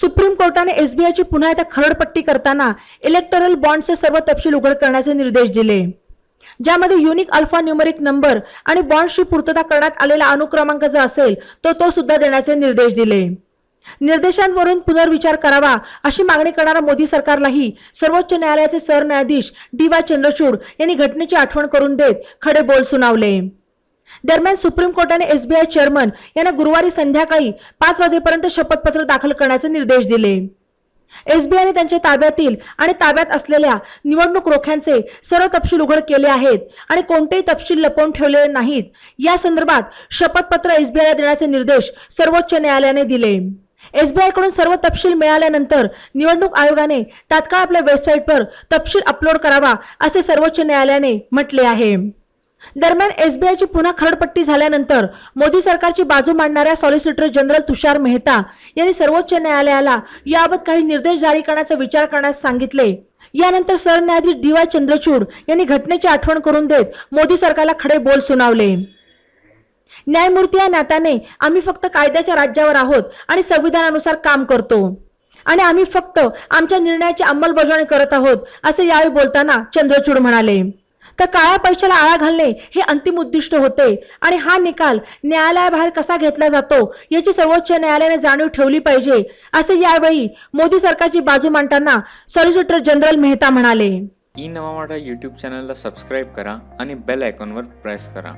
Supreme कोर्टाने एसबीआयची पुन्हा एकदा खरडपट्टी करताना इलेक्टरल बॉन्डचे सर्व तपशील उघड करण्याचे निर्देश दिले. ज्यामध्ये युनिक अल्फा न्यूमरिक नंबर आणि बॉन्डशी पूर्तता करण्यात आलेला अनुक्रमांक जर असेल तो तो सुद्धा देण्याचे निर्देश दिले. निर्देशांवरून पुनर्विचार करावा अशी मागणी करणाऱ्या मोदी सरकारलाही सर्वोच्च न्यायालयाचे सरन्यायाधीश डी वाय चंद्रचूड यांनी घटनेची आठवण करून देत खडे बोल सुनावले. दरम्यान सुप्रीम कोर्टाने एसबीआय चेअरमन यांना गुरुवारी संध्याकाळी पाच वाजेपर्यंत शपथपत्र दाखल करण्याचे निर्देश दिले. एसबीआयने त्यांच्या ताब्यातील आणि ताब्यात असलेल्या निवडणूक रोख्यांचे सर्व तपशील उघड केले आहेत आणि कोणतेही तपशील लपवून ठेवले नाहीत. या संदर्भात शपथपत्र एसबीआयला देण्याचे निर्देश सर्वोच्च न्यायालयाने दिले. एसबीआयकडून सर्व तपशील मिळाल्यानंतर निवडणूक आयोगाने तात्काळ आपल्या वेबसाईटवर तपशील अपलोड करावा असे सर्वोच्च न्यायालयाने म्हटले आहे. दरम्यान एसबीआयची पुन्हा खरडपट्टी झाल्यानंतर मोदी सरकारची बाजू मांडणाऱ्या सॉलिसिटर जनरल तुषार मेहता यांनी सर्वोच्च न्यायालयाला याबाबत काही निर्देश जारी करण्याचा विचार करण्यास सांगितले. यानंतर सरन्यायाधीश डी वाय चंद्रचूड यांनी घटनेची आठवण करून देत मोदी सरकारला खडे बोल सुनावले. न्यायमूर्ती या नात्याने आम्ही फक्त कायद्याच्या राज्यावर आहोत आणि संविधानानुसार काम करतो. आणि आम्ही फक्त आमच्या निर्णयाची अंमलबजावणी करत आहोत असे यावेळी बोलताना चंद्रचूड म्हणाले. तर काळ्या पैशाला आळा घालणे हे अंतिम उद्दिष्ट होते. आणि हा निकाल न्यायालयाबाहेर कसा घेतला जातो याची सर्वोच्च न्यायालयाने जाणीव ठेवली पाहिजे असे यावेळी मोदी सरकारची बाजू मांडताना सॉलिसिटर जनरल मेहता म्हणाले. ई नवा मराठा यूट्यूब चॅनलला सबस्क्राईब करा आणि बेल आयकॉनवर प्रेस करा.